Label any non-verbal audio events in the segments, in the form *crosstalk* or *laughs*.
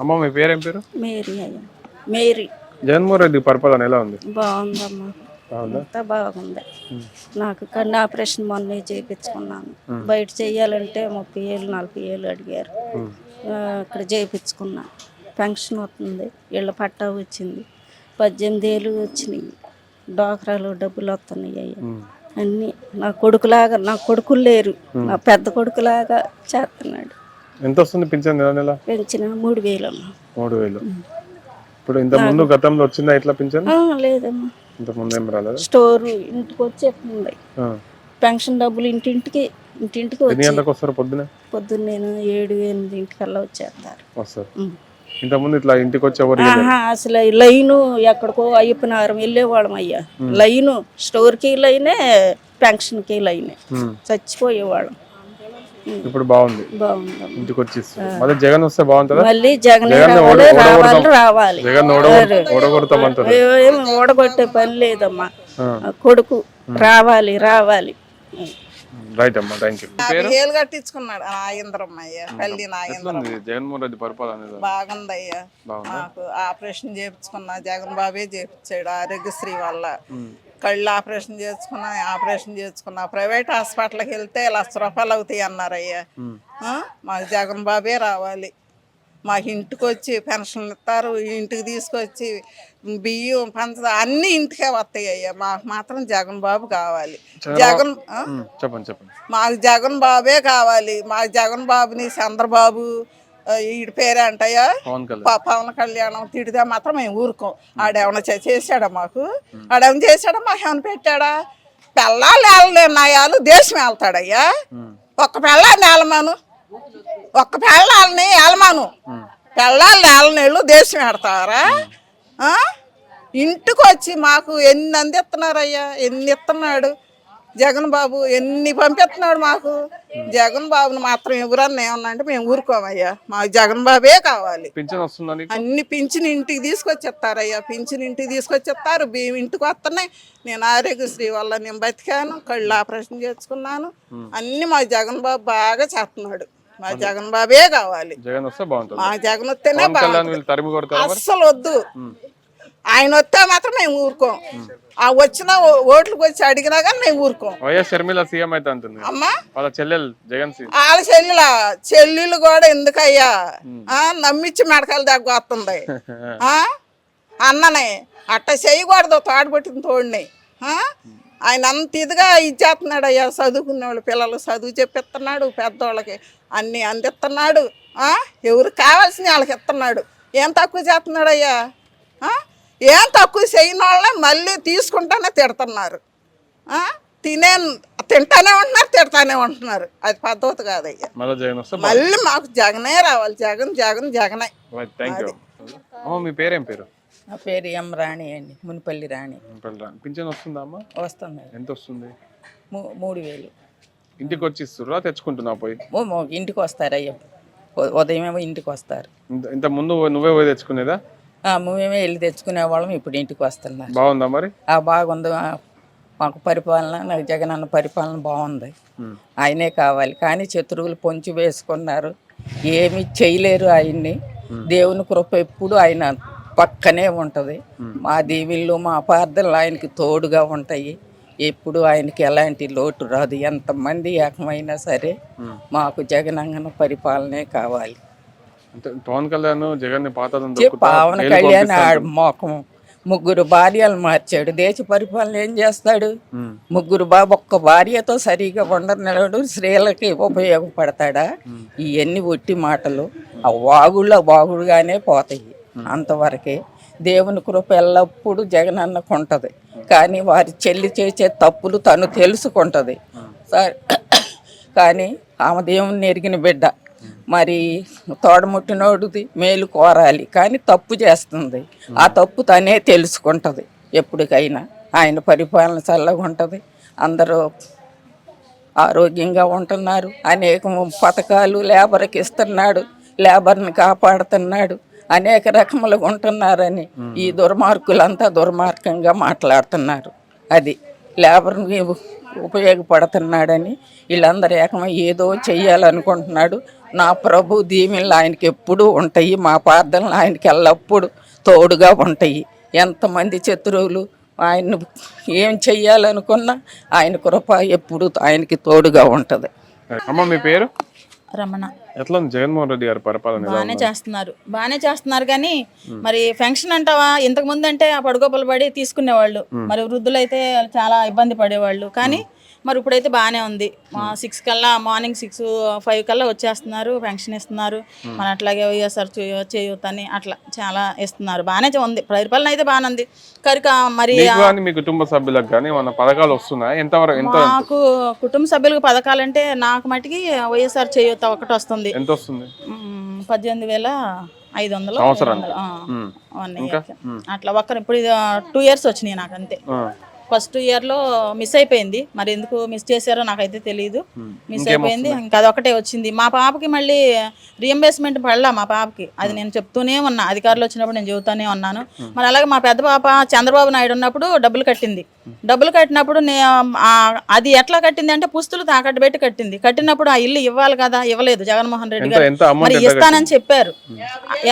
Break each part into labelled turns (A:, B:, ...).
A: అమ్మ మీ పేరేం పేరు?
B: మేరీ అయ్యా. మేరీ.
A: జగన్మోహన్ రెడ్డి పరిపాలన ఎలా ఉంది?
B: బాగుందమ్మా.
A: బాగుందా?
B: అంతా బాగుంది. నాకు కన్ను ఆపరేషన్ మొన్నే చేయించుకున్నాను బయట చేయాలంటే ముప్పై ఏళ్ళు నలభై ఏళ్ళు అడిగారు. ఇక్కడ చేయించుకున్నా పెన్షన్ వస్తుంది. ఇళ్ళ పట్టా వచ్చింది. పద్దెనిమిది ఏళ్ళు వచ్చినాయి. డోకరాలు డబ్బులు వస్తున్నాయి అయ్యా. అన్నీ నా కొడుకులాగా నా కొడుకులు లేరు. నా పెద్ద కొడుకులాగా చేస్తున్నాడు.
A: ఎంత వస్తుంది పింఛన్ నెల నెల?
B: పెంచిన మూడు వేలమ్మా.
A: మూడు వేలు. ఇప్పుడు ఇంత ముందు గతంలో వచ్చిందా ఇట్లా పింఛన్?
B: లేదమ్మా.
A: ఇంత ముందు ఏం రాలేదు?
B: స్టోరు ఇంటికి వచ్చేస్తుంది పెన్షన్ డబ్బులు ఇంటింటికి ఇంటింటికి
A: ఎన్ని
B: వచ్చి.
A: గంటలకు వస్తారు పొద్దున?
B: పొద్దున్న నేను ఏడు ఎనిమిదింటికల్లా వచ్చేస్తారు.
A: వస్తారు.
B: ఉం.
A: ఇంత ముందు ఇట్లా ఇంటికి వచ్చి ఎవరు
B: ఆహా, అసలు లైను ఎక్కడికో అయ్యప్పనారం వెళ్ళేవాళ్ళం అయ్యా లైను స్టోర్కి లైనే పెన్షన్కి లైనే. చచ్చిపోయేవాళ్ళం.
A: ఇప్పుడు బాగుంది. ఇంటికి వచ్చి ఇస్తారు. మళ్ళీ జగన్ వస్తే బాగుంటుందా?
B: మళ్ళీ జగన్ రావాలి
A: జగన్ ఓడగొడతామంటారు
B: ఓడగొట్టే పని లేదమ్మా. ఆ. కొడుకు రావాలి రావాలి.
A: రైట్ అమ్మా థ్యాంక్ యూ. పేరు
C: ఏళ్ళు కట్టించుకున్నాడు పల్లి
A: జగన్మోహన్ రెడ్డి పరిపాలన బాగుందా?
C: నాకు ఆపరేషన్ చేయించుకున్నా జగన్ బాబే చేయించాడు ఆరోగ్యశ్రీ వల్ల. కళ్ళు ఆపరేషన్ చేసుకున్నా ఆపరేషన్ చేసుకున్నా ప్రైవేట్ హాస్పిటల్కి వెళ్తే లక్ష రూపాయలు అవుతాయి అన్నారయ్యా? మాకు జగన్ బాబే రావాలి. మాకు ఇంటికి వచ్చి పెన్షన్లు ఇస్తారు ఇంటికి తీసుకొచ్చి బియ్యం పంచదార అన్నీ ఇంటికే వస్తాయి అయ్యా మాకు మాత్రం జగన్ బాబు కావాలి. జగన్
A: చెప్పండి చెప్పండి.
C: మాకు జగన్ బాబే కావాలి. మాకు జగన్ బాబుని చంద్రబాబు ఈడి పేరే అంటయ్యా
A: పవన్ కళ్యాణ్.
C: తిడితే మాత్రం మేము ఊరుకోం. ఆడేమన్నా చేశాడా మాకు? ఆడేమన్నా చేశాడా మాకు? ఏమైనా పెట్టాడా? పెళ్ళాలు వెళ్ళలే నయాలు దేశం వెళ్తాడయ్యా ఒక్క పెళ్ళాన్ని వెళ్ళమాను ఒక్క పెళ్ళాలని వెళ్ళమాను పెళ్ళాలు నేలనేళ్ళు దేశం పెడతారా ఆ? ఇంటికి వచ్చి మాకు ఎన్ని అందిస్తున్నారయ్యా? ఎన్ని ఇస్తున్నాడు? జగన్ బాబు ఎన్ని పంపిస్తున్నాడు మాకు? జగన్ బాబుని మాత్రం ఎవరన్నా ఏమన్నా అంటే మేము ఊరుకోమయ్యా. మాకు జగన్ బాబే కావాలి.
A: పింఛన్
C: అన్ని పింఛన్ ఇంటికి తీసుకొచ్చేస్తారయ్యా. పింఛన్ ఇంటికి తీసుకొచ్చేస్తారు. బియ్యం ఇంటికి వస్తున్నాయి. నేను ఆరోగ్యశ్రీ వల్ల నేను బతికాను. కళ్ళు ఆపరేషన్ చేసుకున్నాను. అన్ని మా జగన్ బాబు బాగా చేస్తున్నాడు. మా జగన్ బాబే కావాలి.
A: జగన్ వస్తే బాగుంటుంది.
C: మా జగన్ వస్తేనే బాగుంటుంది. అస్సలు వద్దు. ఆయన వస్తే మాత్రం మేము ఊరుకోం. ఆ వచ్చిన ఓ- ఓట్లకు వచ్చి అడిగినా కానీ మేము ఊరుకోం.
A: వైఎస్ షర్మిల సీఎం అయితే అంటుంది.
C: అమ్మా?
A: వాళ్ళ చెల్లెలు జగన్
C: వాళ్ళ చెల్లెల? చెల్లెలు కూడా ఎందుకయ్యా? ఆ, నమ్మిచ్చి మెడకాయలు దగ్గర వస్తుంది? *laughs* అన్ననే. అట్ట చేయకూడదు తాడుపట్టిన తోడిని? ఆయన అంత ఇదిగా ఇచ్చేస్తున్నాడు అయ్యా చదువుకునే వాళ్ళు పిల్లలు చదువు చెప్పిస్తున్నాడు పెద్దోళ్ళకి అన్నీ అందిస్తున్నాడు. ఆ? ఎవరు కావాల్సిన వాళ్ళకి ఇస్తున్నాడు. ఏం తక్కువ చేస్తున్నాడు అయ్యా? ఏం తక్కువ చేయని వాళ్ళని మళ్ళీ తీసుకుంటానే తిడుతున్నారు. ఆ? తినే తింటానే ఉంటున్నారు తిడతానే ఉంటున్నారు. అది పద్ధతి కాదయ్యా.
A: మళ్ళీ జగన్ వస్తే
C: మళ్ళీ మాకు జగనే రావాలి. జగన్ జగన్ జగనే.
A: థ్యాంక్ యూ అమ్మ మీ పేరేం పేరు?
D: నా పేరు ఎం రాణి అండి మునిపల్లి రాణి.
A: పింఛన్ వస్తుందా అమ్మ?
D: వస్తుంది.
A: ఎంత వస్తుంది?
D: మూ- మూడు వేలు.
A: ఇంటికి వచ్చి ఇస్తుర్రా తెచ్చుకుంటున్నా పోయి?
D: ఇంటికి వస్తారు అయ్యో ఉ- ఉదయమేమో ఇంటికి వస్తారు.
A: ఇంత- ఇంత ముందు నువ్వే పోయి తెచ్చుకునేదా?
D: మేమే వెళ్ళి తెచ్చుకునే వాళ్ళం ఇప్పుడు ఇంటికి వస్తున్నారు.
A: బాగుందా మరి?
D: ఆ బాగుంది. మాకు పరిపాలన నాకు జగన్ అన్న పరిపాలన బాగుంది. ఆయనే కావాలి. కానీ శత్రువులు పొంచి వేసుకున్నారు. ఏమి చేయలేరు ఆయన్ని. దేవుని కృప ఎప్పుడు ఆయన పక్కనే ఉంటుంది. మా దీవిళ్ళు మా అపార్థలు ఆయనకి తోడుగా ఉంటాయి. ఎప్పుడు ఆయనకి ఎలాంటి లోటు రాదు. ఎంతమంది ఏకమైనా సరే మాకు జగనంగన పరిపాలనే కావాలి.
A: అంటే పవన్ కళ్యాణ్ జగన్
D: పవన్ కళ్యాణ్ ఆడ మోకం ముగ్గురు భార్యలు మార్చాడు. దేశ పరిపాలన ఏం చేస్తాడు? ముగ్గురు బాబు ఒక్క భార్యతో సరిగా ఉండనివాడు స్త్రీలకి ఉపయోగపడతాడా? ఇవన్నీ ఒట్టి మాటలు. ఆ వాగుళ్ళ వాగుడుగానే పోతాయి అంతవరకే. దేవుని కృప ఎల్లప్పుడూ జగనన్నకు ఉంటుంది కానీ వారి చెల్లి చేసే తప్పులు తను తెలుసుకుంటుంది. సరే కానీ ఆమె దేవుని ఎరిగిన బిడ్డ. మరి తోడముట్టినోడుది మేలు కోరాలి. కానీ తప్పు చేస్తుంది. ఆ తప్పు తనే తెలుసుకుంటుంది ఎప్పటికైనా. ఆయన పరిపాలన చల్లగా ఉంటుంది. అందరూ ఆరోగ్యంగా ఉంటున్నారు. అనేక పథకాలు లేబర్కి ఇస్తున్నాడు. లేబర్ని కాపాడుతున్నాడు. అనేక రకములుగా ఉంటున్నారని ఈ దుర్మార్గులంతా దుర్మార్గంగా మాట్లాడుతున్నారు. అది లేబర్ని ఉపయోగపడుతున్నాడని వీళ్ళందరూ ఏకమై ఏదో చెయ్యాలనుకుంటున్నాడు. నా ప్రభు దీవెనలు ఆయనకి ఎప్పుడూ ఉంటాయి మా ప్రార్థనలు ఆయనకి ఎల్లప్పుడూ తోడుగా ఉంటాయి. ఎంతమంది శత్రువులు ఆయన ఏం చెయ్యాలనుకున్నా ఆయన కృప ఎప్పుడు ఆయనకి తోడుగా ఉంటుంది.
A: అమ్మ మీ పేరు?
E: రమణ.
A: ఎట్లా ఉంది? జగన్మోహన్ రెడ్డి గారి పరిపాలన ఎలా
E: బాగానే
A: ఉంది?
E: చేస్తున్నారు. బాగానే చేస్తున్నారు కానీ మరి ఫంక్షన్ అంటావా? ఇంతకు ముందు అంటే ఆ పడుగోపలు పడి తీసుకునేవాళ్ళు. మరి వృద్ధులైతే చాలా ఇబ్బంది పడేవాళ్ళు. కానీ మరి ఇప్పుడైతే బాగానే ఉంది. మా సిక్స్ కల్లా మార్నింగ్ సిక్స్ ఫైవ్ కల్లా వచ్చేస్తున్నారు ఫంక్షన్ ఇస్తున్నారు. మరి అట్లాగే వైఎస్ఆర్ చేయూత్ అని అట్లా చాలా ఇస్తున్నారు బాగానే ఉంది. పరిపాలన అయితే బాగానే ఉంది. కనుక మరి
A: మీ కుటుంబ సభ్యులకు కానీ మన పథకాలు వస్తున్నాయి? ఎంతవరకు ఎంత
E: మాకు కుటుంబ సభ్యులకు పథకాలంటే నాకు మటుకి వైఎస్ఆర్ చేయూత ఒకటి వస్తుంది.
A: ఎంత వస్తుంది.
E: పద్దెనిమిది వేల ఐదు వందలు. అట్లా ఒక్కరు ఇప్పుడు టూ ఇయర్స్ వచ్చినాయి నాకు అంతే. ఫస్ట్ ఇయర్లో మిస్ అయిపోయింది. మరి ఎందుకు మిస్ చేశారో నాకైతే తెలియదు మిస్ అయిపోయింది. ఇంకా అదొకటే వచ్చింది. మా పాపకి మళ్ళీ రియంబర్స్మెంట్ పడలా మా పాపకి. అది నేను చెప్తూనే ఉన్నా. అధికారులు వచ్చినప్పుడు నేను చెబుతూనే ఉన్నాను. మరి అలాగే మా పెద్ద పాప చంద్రబాబు నాయుడు ఉన్నప్పుడు డబ్బులు కట్టింది. డబ్బులు కట్టినప్పుడు నే అది ఎట్లా కట్టింది అంటే పుస్తులు తాకట్టు పెట్టి కట్టింది. కట్టినప్పుడు ఆ ఇల్లు ఇవ్వాలి కదా? ఇవ్వలేదు జగన్మోహన్ రెడ్డి గారు. మరి ఇస్తానని చెప్పారు.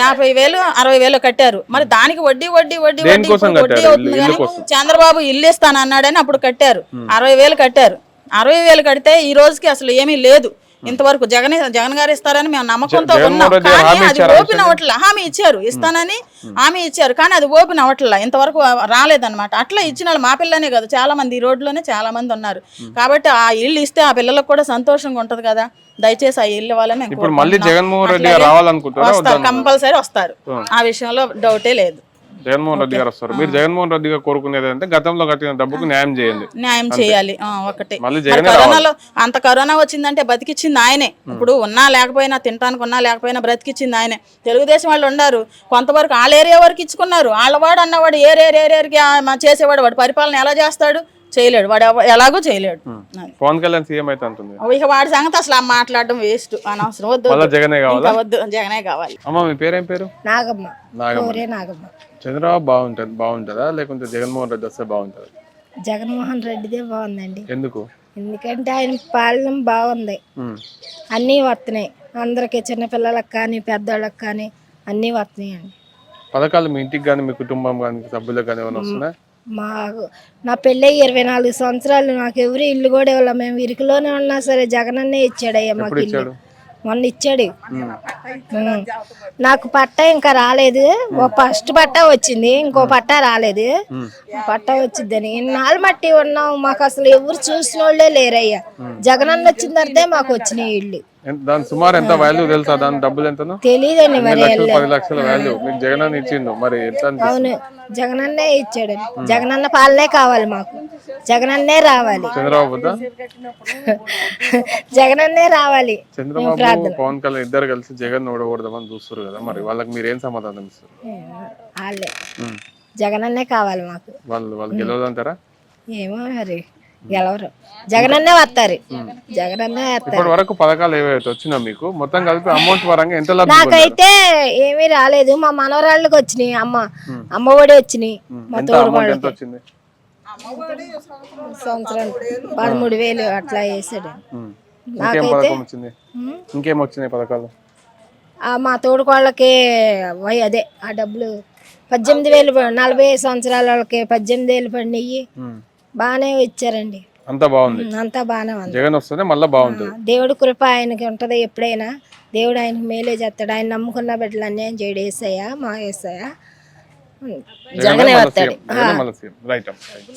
E: యాభై వేలు అరవై వేలు కట్టారు. మరి దానికి వడ్డీ వడ్డీ వడ్డీ వడ్డీ వడ్డీ? అవుతుంది కానీ. చంద్రబాబు ఇల్లు ఇస్తాను అన్నాడని అప్పుడు కట్టారు. అరవై వేలు కట్టారు. అరవై వేలు కడితే ఈ రోజుకి అసలు ఏమీ లేదు. ఇంతవరకు జగన్ జగన్ గారు ఇస్తారని మేము నమ్మకంతో ఉన్నాం. కానీ అది ఓపెన్ అవ్వట్లే. హామీ ఇచ్చారు. ఇస్తానని హామీ ఇచ్చారు. కానీ అది ఓపెన్ అవ్వట్లే. ఇంతవరకు రాలేదన్నమాట. అట్లా ఇచ్చిన వాళ్ళు మా పిల్లనే కాదు. చాలా మంది ఈ రోడ్లోనే చాలా మంది ఉన్నారు. కాబట్టి ఆ ఇల్లు ఇస్తే ఆ పిల్లలకు కూడా సంతోషంగా ఉంటది కదా. దయచేసి ఆ ఇల్లు
A: మళ్ళీ. జగన్మోహన్ రెడ్డి రావాలనుకుంటారా
E: వస్తారు? కంపల్సరీ వస్తారు. ఆ విషయంలో డౌటే లేదు.
A: జగన్మోహన్ రెడ్డి గారు వస్తారు. మీరు జగన్మోహన్ రెడ్డి గారు కోరుకునేది అంటే గతంలో కట్టిన డబ్బుకు న్యాయం చేయండి.
E: న్యాయం చేయాలి. ఆ, ఒకటే. కరోనాలో అంత కరోనా వచ్చిందంటే బతికిచ్చింది ఆయనే. ఇప్పుడు ఉన్నా లేకపోయినా తినడానికి ఉన్నా లేకపోయినా బ్రతికిచ్చింది ఆయనే. తెలుగుదేశం వాళ్ళు ఉన్నారు కొంతవరకు వాళ్ళ ఏరియా వరకు ఇచ్చుకున్నారు. వాళ్ళవాడు అన్నవాడు ఏరియాకి చేసేవాడు? వాడు పరిపాలన ఎలా చేస్తాడు? చేయలేడు. వాడు ఎలాగో చేయలేడు.
A: పవన్ కళ్యాణ్ సీఎం అయితే అంటుంది.
E: ఇక వాడి సంగతి అసలు మాట్లాడడం వేస్ట్. అనవసరం. వద్దు.
A: జగనే కావాలా?
E: వద్దు. జగనే కావాలి.
A: అమ్మ మీ పేరేం పేరు?
F: నాగమ్మ.
A: నాగమ్మ. చంద్రబాబు బాగుంటుంది బాగుంటుందా? లేకుంటే జగన్మోహన్ రెడ్డి వస్తే బాగుంటుందా?
F: జగన్మోహన్ రెడ్డిదే బాగుందండి.
A: ఎందుకు?
F: ఎందుకంటే ఆయన పాలన బాగుంది. అన్నీ వస్తున్నాయి అందరికి చిన్నపిల్లలకు కానీ పెద్దవాళ్ళకి కానీ అన్నీ వస్తున్నాయండి
A: పథకాలు మీ ఇంటికి కానీ మీ కుటుంబం కానీ సభ్యులకు కానీ ఏమైనా వస్తున్నాయి?
F: మాకు నా పెళ్ళి ఇరవై నాలుగు సంవత్సరాలు. నాకు ఎవరు ఇల్లు కూడా ఇవ్వాలి. మేము ఇరుకులోనే ఉన్నా సరే జగనన్నే ఇచ్చాడయ్యా మాకు ఇల్లు. మొన్న ఇచ్చాడు. నాకు పట్ట ఇంకా రాలేదు. ఓ ఫస్ట్ పట్ట వచ్చింది ఇంకో పట్ట రాలేదు. పట్ట వచ్చిందని ఇన్నాళ్ళు మట్టి ఉన్నాం మాకు అసలు ఎవరు చూసిన వాళ్ళే లేరయ్యా జగనన్న వచ్చిన తర్వాతే మాకు వచ్చినాయి ఇల్లు
A: ఎంత- దాని సుమారు ఎంత వాల్యూ తెలుసా? దాని డబ్బులు ఎంతనో?
F: తెలియదండి
A: లక్షలు పది లక్షల వాల్యూ మీకు జగన్ అని ఇచ్చిండు. మరి ఎంత?
F: అవును. జగనన్నే ఇచ్చాడు. జగనన్న పాలనే కావాలి మాకు. జగనన్నే రావాలి.
A: చంద్రబాబు
F: జగనన్నే రావాలి.
A: చంద్రబాబు పవన్ కళ్యాణ్ ఇద్దరు కలిసి జగన్ ఓడకూడదామని చూస్తారు కదా మరి. వాళ్ళకి మీరు ఏం సమాధానం ఇస్తారు?
F: వాళ్ళే. జగనన్నే కావాలి మాకు.
A: వాళ్ళు వాళ్ళు గెలవదంటారా?
F: ఏమో మరి. గెలవరు. జగనన్నే వస్తారు. జగనన్నే వస్తారు.
A: వరకు పథకాలు ఏవైతే వచ్చినా మీకు మొత్తం కలిపి అమౌంట్ పరంగా ఎంత లబ్ధి పొందారు?
F: నాకైతే ఏమీ రాలేదు. మా మనవరాళ్ళకి వచ్చినాయి అమ్మ. అమ్మ ఒడి వచ్చినాయి. మా
A: ఎంత
F: తోడు
A: అమౌంట్ ఎంత వచ్చింది
F: సంవత్సరం పదమూడు వేలు అట్లా వేసాడు
A: ఉమ్. ఇంకేం పథకం వచ్చింది? ఇంకేం వచ్చినాయి పథకాలు?
F: ఆ మా తోడుకోళ్ళకి వై అదే ఆ డబ్బులు పద్దెనిమిది వేలు ప- నలభై సంవత్సరాల వాళ్ళకి పద్దెనిమిది వేలు పడినాయి.
A: ఉమ్.
F: బాగానే ఇచ్చారండి.
A: అంతా బాగుంది.
F: అంతా బాగానే ఉంది.
A: జగన్ వస్తేనే మళ్ళీ బాగుంటుంది.
F: దేవుడి కృప ఆయనకి ఉంటది ఎప్పుడైనా. దేవుడు ఆయనకి మేలే చేస్తాడు. ఆయన నమ్ముకున్న బిడ్డలు అన్యాయం చేయడు. వేసాయా మా వేసాయా జగనే వస్తాడు.
A: రైట్